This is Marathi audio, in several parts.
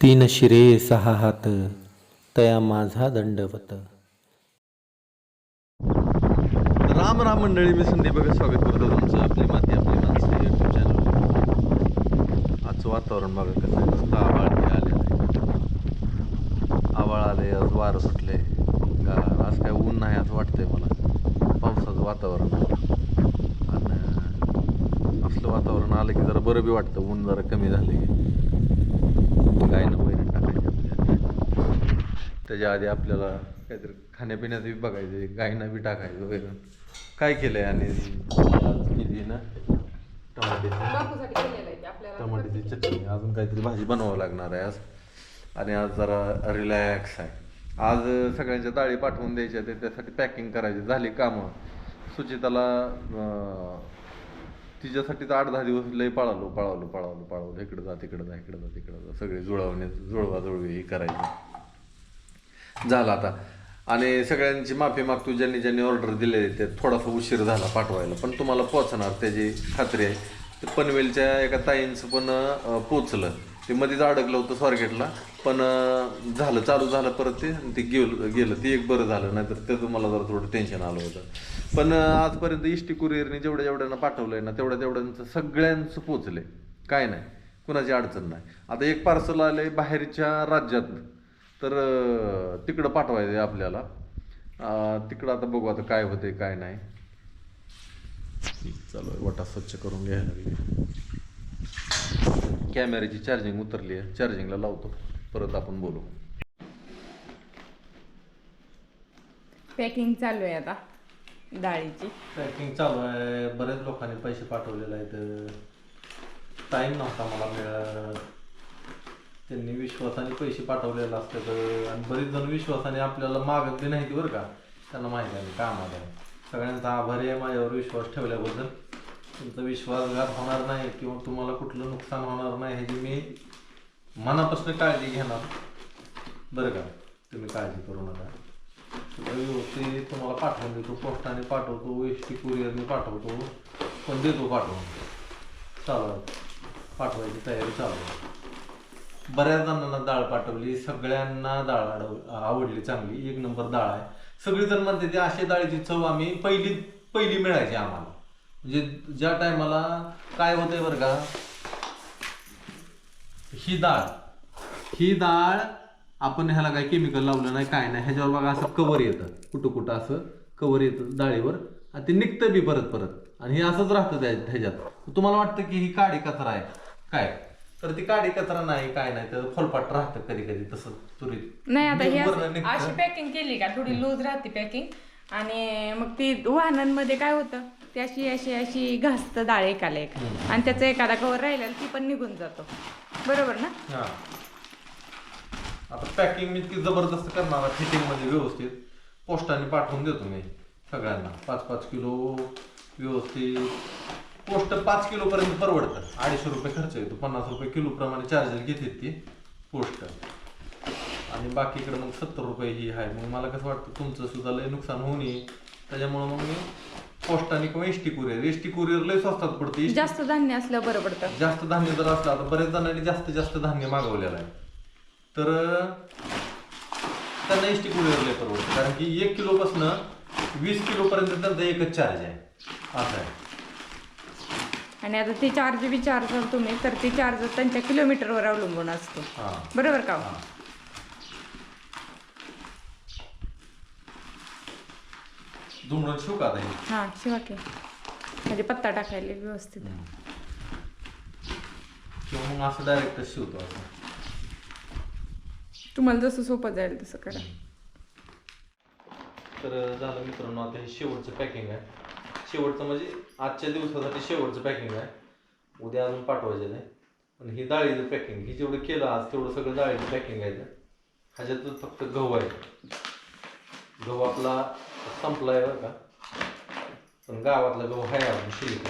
तीन शिरे सहा हात तया माझा दंडवत. राम राम मंडळी मी संदीप बघा स्वागत करतो तुमचं आपली माती आपली माणसं युट्यूब चॅनल आजचं वातावरण बघा कसं आहे. मस्त आभाळ हे आले आभाळ आले आज वारं सुटले गार आज काय ऊन नाही असं वाटतंय मला. पावसाचं वातावरण. आणि असलं वातावरण आलं की जरा बरं बी वाटतं. ऊन जरा कमी झाले गायनं वैरण टाकायची आपल्या त्याच्या आधी आपल्याला काहीतरी खाण्यापिण्याचं बी बघायचं गायनं बी टाकायचं वैरण काय केलंय आणि केली ना? टमाट्याची. बापूसाठी केलेलं आहे ते आपल्याला. टमाट्याची चटणी. अजून काहीतरी भाजी बनवावं लागणार आहे आज. आणि आज जरा रिलॅक्स आहे. आज सगळ्यांच्या डाळी पाठवून द्यायच्या ते त्यासाठी पॅकिंग करायची. झाली कामं. सुचिताला तिच्यासाठी तर आठ दहा दिवस लय पळालो पळालो पळालो पळालो. इकडं जा तिकडं जा इकडं जा तिकडं जा. सगळे जुळवणे जुळवा जुळवी हे करायचं. झालं आता. आणि सगळ्यांची माफी मागतो ज्यांनी ज्यांनी ऑर्डर दिले ते थोडासा उशीर झाला पाठवायला. पण तुम्हाला पोचणार त्याची खात्री आहे. पनवेलच्या एका ताईंचं पण पोचलं ते मध्येच अडकलं होतं स्वारगेटला. पण झालं चालू झालं परत ते आणि ते गेलं गेलं. ते एक बरं झालं नाहीतर त्याचं मला जरा थोडं टेन्शन आलं होतं. पण आजपर्यंत इष्टी कुरिअरने जेवढ्या जेवढ्यांना पाठवलंय ना तेवढ्या तेवढ्यांचं सगळ्यांचं पोचले काय नाही. कुणाची अडचण नाही. आता एक पार्सल आलंय बाहेरच्या राज्यात तर तिकडं पाठवायचं आहे आपल्याला तिकडं आता बघू आता काय होते काय नाही. चालू आहे. वटा स्वच्छ करून घ्यायला लागली. कॅमेऱ्याची चार्जिंग उतरली आहे. चार्जिंगला लावतो. परत आपण बोलू. पॅकिंग चालू आहे आता. डाळीची. पॅकिंग चालू आहे. बरेच लोकांनी पैसे पाठवलेले आहेत. टाईम नव्हता मला मिळत त्यांनी विश्वासाने पैसे पाठवलेले असतात आणि बरेच जण विश्वासाने आपल्याला मागत बी नाही बरं का. त्यांना माहिती आहे कामाला आहे. सगळ्यांचा आभारी आहे माझ्यावर विश्वास ठेवल्याबद्दल. तुमचा विश्वासघात होणार नाही किंवा तुम्हाला कुठलं नुकसान होणार नाही ह्याची मी मनापासून काळजी घेणार. बरं का? तुम्ही काळजी करू नका. व्यवस्थित तुम्हाला पाठवून देतो. पोस्टाने पाठवतो एस टी कुरिअरने पाठवतो पण देतो पाठवून. चालू पाठवायची तयारी चालू आहे. बऱ्याच जणांना डाळ पाठवली सगळ्यांना डाळ अडव आवडली चांगली. एक नंबर डाळ आहे. सगळी जण म्हणते ते अशी डाळीची चव आम्ही पहिली पहिली मिळायची आम्हाला. म्हणजे ज्या टायमाला काय होतंय बरं का? ही डाळ. ही डाळ आपण ह्याला काय केमिकल लावलं नाही काय नाही ह्याच्यावर बघा असं कवर येतं. कुठं कुठं असं कवर येतं डाळीवर. आणि ते निघतं बी परत परत. आणि हे असंच राहतं त्या ह्याच्यात. तुम्हाला वाटतं की ही काडी कचरा आहे. काय? तर ती काडी कचरा नाही काय नाही तर फलपाट राहतं कधी कधी तसं. तुरीत नाही आता ही वरनं असं- निघतं. अशी पॅकिंग केली का? थोडी लूज राहते पॅकिंग आणि मग ती वाहनांमध्ये काय होतं? ती अशी अशी अशी घासतं डाळ एकाला एक. आणि त्याचा एखादा कवर राहिलेला ती पण निघून जातो. बरोबर ना? हा. आता पॅकिंग मी इतकी जबरदस्त करणार फिटिंगमध्ये व्यवस्थित. पोस्टाने पाठवून देतो मी सगळ्यांना. पाच पाच किलो व्यवस्थित. पोस्ट पाच किलो पर्यंत परवडतं. अडीचशे रुपये खर्च येतो. पन्नास रुपये किलो प्रमाणे चार्जेस घेतात ती पोस्ट. आणि बाकीकडे मग सत्तर रुपये ही आहे. मग मला कसं वाटतं तुमचं सुद्धा लय नुकसान होऊ नये त्याच्यामुळं मग मी पोस्टाने किंवा S T courier. S T courier लय स्वस्तात पडते जास्त धान्य असलं बरं पडतं. जास्त धान्य जर असलं आता बरेच जणांनी जास्त जास्त धान्य मागवलेलं आहे. तर त्यांना एस टी कुरिअर परवडतं. कारण की एक किलोपासनं वीस किलोपर्यंत त्यांचा एकच चार्ज आहे. असं आहे. आणि आता ते चार्ज बी तुम्ही तर ते चार्ज त्यांच्या किलोमीटरवर अवलंबून असतो. हां. बरोबर का? हां. दुमडून शिव का आता हे? हा शिवा की म्हणजे पत्ता टाकायला व्यवस्थित. किंवा मग असं डायरेक्टच शिवतो असं. तुम्हाला जसं सोपं जाईल तसं करा. तर झालं मित्रांनो आता हे शेवटचं पॅकिंग आहे. शेवटचं म्हणजे आजच्या दिवसासाठी शेवटचं पॅकिंग आहे. उद्या अजून पाठवायचं आहे पण ही डाळीचं पॅकिंग ही जेवढं केलं आज तेवढं सगळं डाळीचं पॅकिंग आहे. ह्याच्यात फक्त गहू आहे. गहू आपला संपला आहे बरं का पण गावातला गहू आहे अजून शिल्लक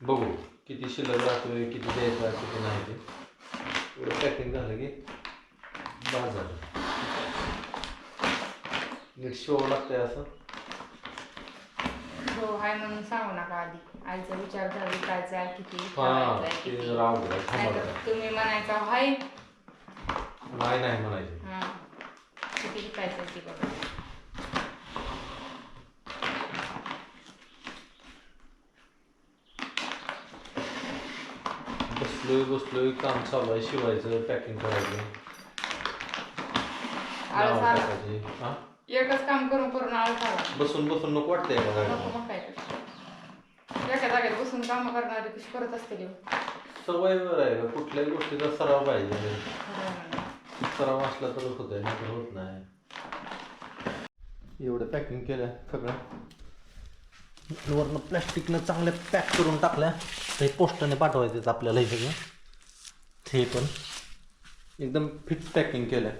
बघू किती शिल्लक राहतोय किती द्यायचा किती नाही ते एवढं पॅकिंग झालं की बाजार नीट शिवावं लागतंय असं हो हाय म्हणून सांगू नका आधी आईचा विचार झाला विकायचा किती हा ठेवायचा, ते किती राहू दे, थांबा नाहीतर जरा. तुम्ही म्हणायचा हाय नाही नाही म्हणायचे किती विकायचं ती बघा. बसलोय बसलोय काम चालू आहे शिवायचं पॅकिंग करायचं? एकच काम करून करून आळस आला. बसून बसून नको वाटतंय बघा नको मग काय तर. एका जागेत बसून काम करणारे कशी करत असते देव सवयवर आहे का कुठल्याही गोष्टीचा सराव पाहिजे. सराव असला तरच होत आहे नाही होत नाही. एवढं पॅकिंग केलं सगळं. वरनं प्लॅस्टिकनं चांगल्या पॅक करून टाकल्या. ते पोस्टाने पाठवायचं आपल्याला हे सगळं. ते पण. एकदम फिट पॅकिंग केलं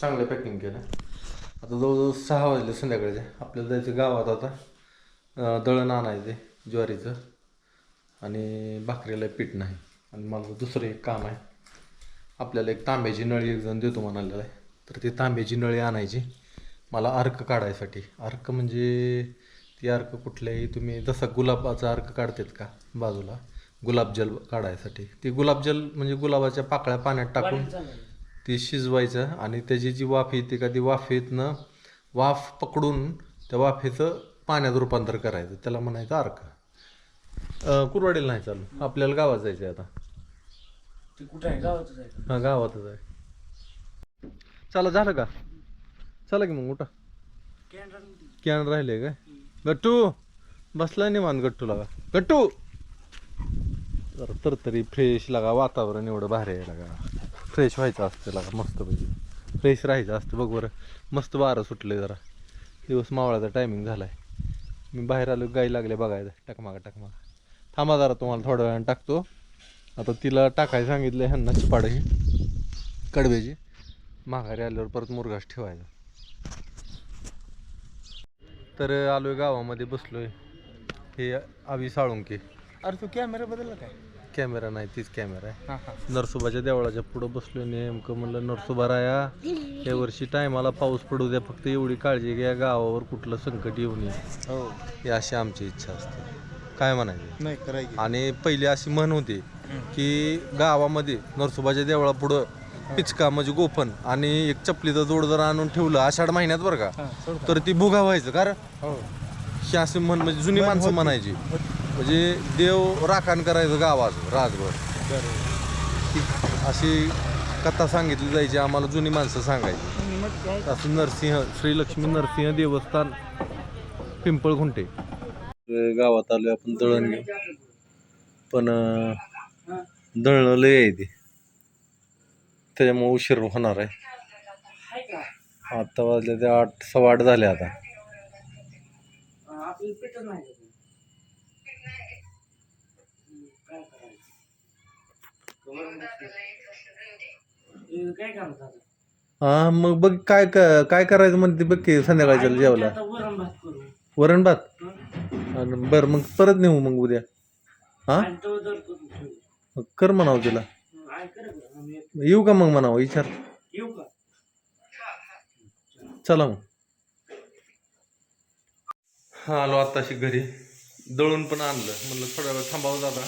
चांगलं पॅकिंग केलं आता जवळजवळ सहा वाजले संध्याकाळचे. आपल्याला जायचं गावात आता. दळण आणायचे ज्वारीचं. आणि भाकरीला पीठ नाही. आणि मला दुसरं एक काम आहे. आपल्याला एक तांब्याची नळी एक जण देतो म्हणालेला आहे. तर ती तांब्याची नळी आणायची. मला अर्क काढायसाठी. अर्क म्हणजे ती अर्क कुठल्याही तुम्ही जसा गुलाबाचा अर्क काढतात का बाजूला गुलाबजल काढायसाठी. ती गुलाबजल म्हणजे गुलाबाच्या पाकळ्या पाण्यात टाकून ती शिजवायचं आणि त्याची जी वाफ येते का ती वाफेतनं वाफ पकडून त्या वाफेचं पाण्यात रूपांतर करायचं. त्याला म्हणायचं अर्क. कुरवाडीला नाही चालू. आपल्याला गावात जायचं आहे आता. ते कुठं आहे? गावातच आहे का? हा गावातच आहे. चला झालं का? चला की मग उठा. कॅनरामध्ये. कॅन राहिले काय? गट्टू बसला निवान गट्टू लागा गट्टू! जरा तर तरी फ्रेश लागा वातावरण एवढं भारी आहे लागा. फ्रेश व्हायचं असतं लागा मस्त पैकी. फ्रेश राहायचं असतं बघ बरं. मस्त वारं सुटले जरा. दिवस मावळाचा टायमिंग झालाय. मी बाहेर आलो गाई लागले बघायला. टकमागा टकमागा थांबा जरा तुम्हाला थोड्या वेळानं टाकतो. आता तिला टाकायला सांगितलं ह्यांना चिपाड ही. कडब्याची. माघारी आल्यावर परत मुरघास ठेवायचा तर आलोय गावामध्ये बसलोय. हे आवी साळुंके. अरे तू कॅमेरा बदलला काय? कॅमेरा नाही तीच कॅमेरा आहे. नरसोबाच्या देवळाच्या पुढं बसलोय नेमकं म्हणलं नरसोबा राया या वर्षी टायमाला पाऊस पडू द्या फक्त एवढी काळजी घ्या गावावर कुठलं संकट येऊ नये. हो. ही अशी आमची इच्छा असते. काय म्हणायचे? नाही करायची. आणि पहिली अशी म्हण होती की गावामध्ये नरसोबाच्या देवळापुढं पिचका म्हणजे गोफन आणि एक चपलीचं जोड जर आणून ठेवलं आषाढ महिन्यात बरं का. तर ती भुगा व्हायचं कारण हो. ही अशी म्हण म्हणजे जुनी माणसं. म्हणायची. म्हणजे देव राखण करायचं गावात राजभर ती अशी कथा सांगितली जायची आम्हाला जुनी माणसं सांगायची. असं नरसिंह श्री लक्ष्मी नरसिंह देवस्थान पिंपळखुंटे. गावात आलोय आपण दळण घेऊन. पण दळणं लय आहे ते. त्याच्यामुळे उशीर होणार आहे. आता वाजले ते आठ सव्वा आठ झाले आता. हा मग बघ काय काय करायचं म्हणते बघ की संध्याकाळच्या जेवला वरण भात? आणि बरं मग परत नेऊ मग उद्या. हा? कर म्हणावं तिला. येऊ का मग म्हणावं? विचार. चला मग. हा आलो आत्ताशी घरी. दळून पण आणलं. म्हणलं थोड्या वेळ थांबावं दादा.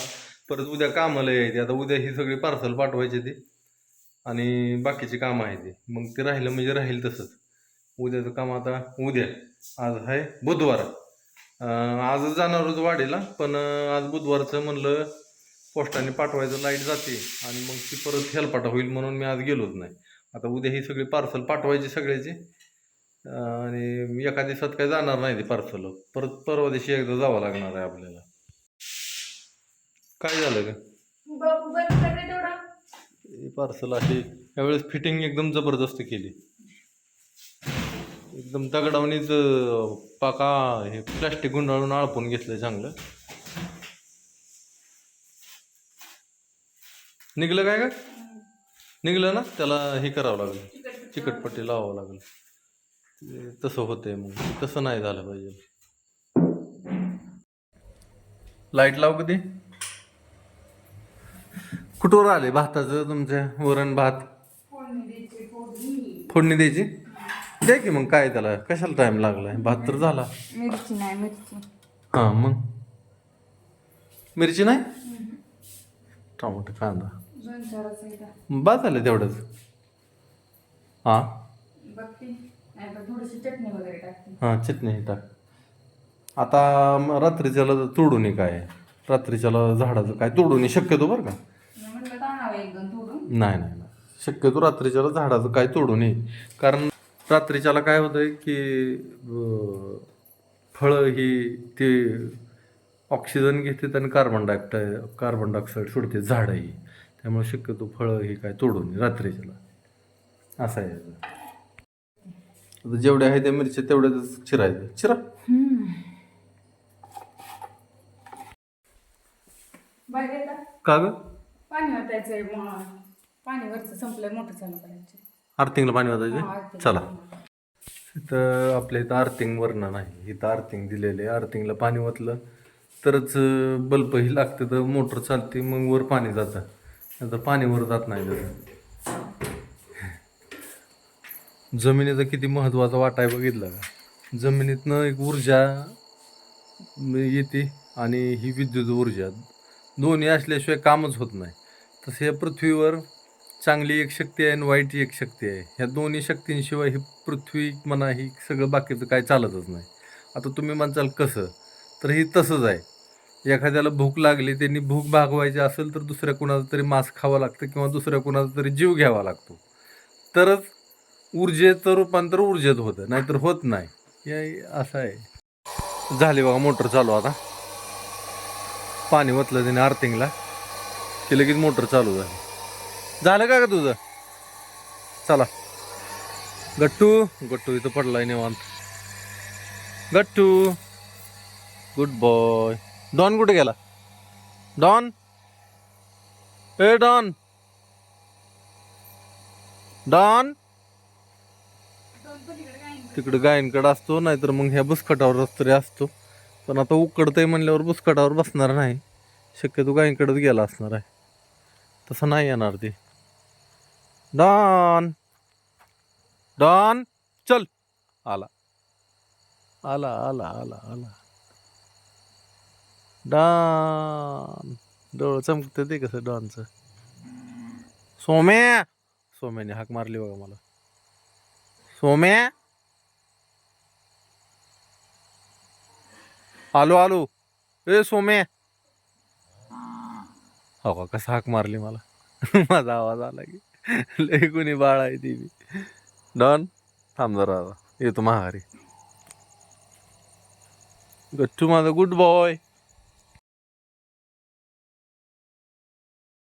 परत उद्या कामाला यायचे. आता उद्या ही सगळी पार्सल पाठवायची ती. आणि बाकीची कामं आहे ती. मग ते राहिलं म्हणजे राहील तसंच. उद्याचं काम आता उद्या. आज आहे बुधवार. आजच जाणार होतं वाडीला पण आज बुधवारचं म्हणलं पोस्टाने पाठवायचं लाइट जाते आणि मग ती परत हेलपाटा होईल म्हणून मी आज गेलोच नाही. आता उद्या ही सगळी पार्सल पाठवायची सगळ्याची आणि एका दिवसात काही जाणार नाही ते पार्सल परत परवा दिवशी एकदा जावं लागणार आहे आपल्याला. काय झालं का पार्सल अशी यावेळेस फिटिंग एकदम जबरदस्त केली. एकदम दगडावणीच पाका हे प्लॅस्टिक गुंडाळून आळपून घेतलं चांगलं. निघलं काय का निघलं ना? त्याला हे करावं लागेल. चिकटपट्टी लावावं लागेल. तसं होतंय मग. तसं नाही झालं पाहिजे. लाइट लाव कधी कुठवर आले भाताचं तुमच्या वरण भात? फोडणी द्यायची. द्या की मग काय त्याला? कशाला टाइम लागलाय? भात तर झाला. मिरची नाही मिरची. हां मग? मिरची नाही? टमाटर कांदा. दोन चारच एकदा बाद झालं तेवढंच? हां? बघते. नाही तर थोडीशी चटणी वगैरे टाकते. हां चटणी हे टाक. आता म- रात्रीच्याला तोडून काय? रात्रीच्याला झाडाचं काय तोडून शक्यतो बरं का? मी म्हटलं तर आणावं एक दोन तोडून. नाही नाही नाही. शक्यतो रात्रीच्याला झाडाचं काय तोडू नये कारण रात्रीच्याला काय होतंय की फळं ही ते ऑक्सिजन घेते आणि कार्बन डायऑक्साईड कार्बन डायऑक्साईड सोडते झाडं ही त्यामुळे शक्यतो फळं ही काय तोडू नये रात्रीच्याला. असं आहे. याचं. आता जेवढे आहे त्या मिरच्या तेवढ्याच चिरायचं चिरा. का ग? पाणी वाटायचंय पाणी वरचं संपलं मोठं चालू करायचं आर्थिंगला पाणी वाजायचं. चला. इथं आपल्या इथं आर्थिंग वरनं नाही. इथं आर्थिंग दिलेले. आर्थिंगला पाणी ओतलं. तरच बल्ब ही लागते तर मोटर चालते मग वर पाणी जातं. नंतर पाणी वर जात नाही त्याचं जमिनीचा किती महत्त्वाचा वाटा आहे बघितलं का? जमिनीतनं एक ऊर्जा येते आणि ही विद्युत ऊर्जा. दोन्ही असल्याशिवाय कामच होत नाही. तसं या पृथ्वीवर चांगली एक शक्ती आहे आणि वाईट एक शक्ती आहे. ह्या दोन्ही शक्तींशिवाय ही पृथ्वी म्हणा ही सगळं बाकीचं काय चालतच नाही. आता तुम्ही म्हणचाल कसं? तर ही तसंच आहे. एखाद्याला भूक लागली त्यांनी भूक भागवायची असेल तर दुसऱ्या कुणाचं तरी मांस खावं लागतं किंवा दुसऱ्या कुणाचा तरी जीव घ्यावा लागतो. तरच ऊर्जेचं रूपांतर ऊर्जेत होतं नाहीतर होत नाही. हे असं आहे. झाले बघा मोटर चालू आता. पाणी ओतलं त्याने आर्थिंगला की लगेच मोटर चालू झाली. झालं का का तुझं? चला. गट्टू गट्टू इथं पडलाय निवांत. गट्टू गुड बॉय डॉन कुठे गेला? डॉन? ए डॉन. डॉन? तिकडं गायनकडे असतो नाहीतर मग ह्या बुसकटावर तरी असतो. पण आता उकडतंय म्हणल्यावर बुसकटावर बसणार नाही. शक्यतो गायनकडेच गेला असणार आहे. तसं नाही येणार ते. डॉन. डॉन चल. आला. आला आला आला आला. डॉन. डोळं चमकतं ते कसं डॉनचं. सोम्या. सोम्याने हाक मारली बघा मला. सोम्या. आलो आलो. ए सोम्या. हो का कसा हाक मारली मला. माझा आवाज आला की. लय कुणी बाळ आहे ती बी. डॉन थांब जरा येतो महारी गच्चू माझा गुड बॉय.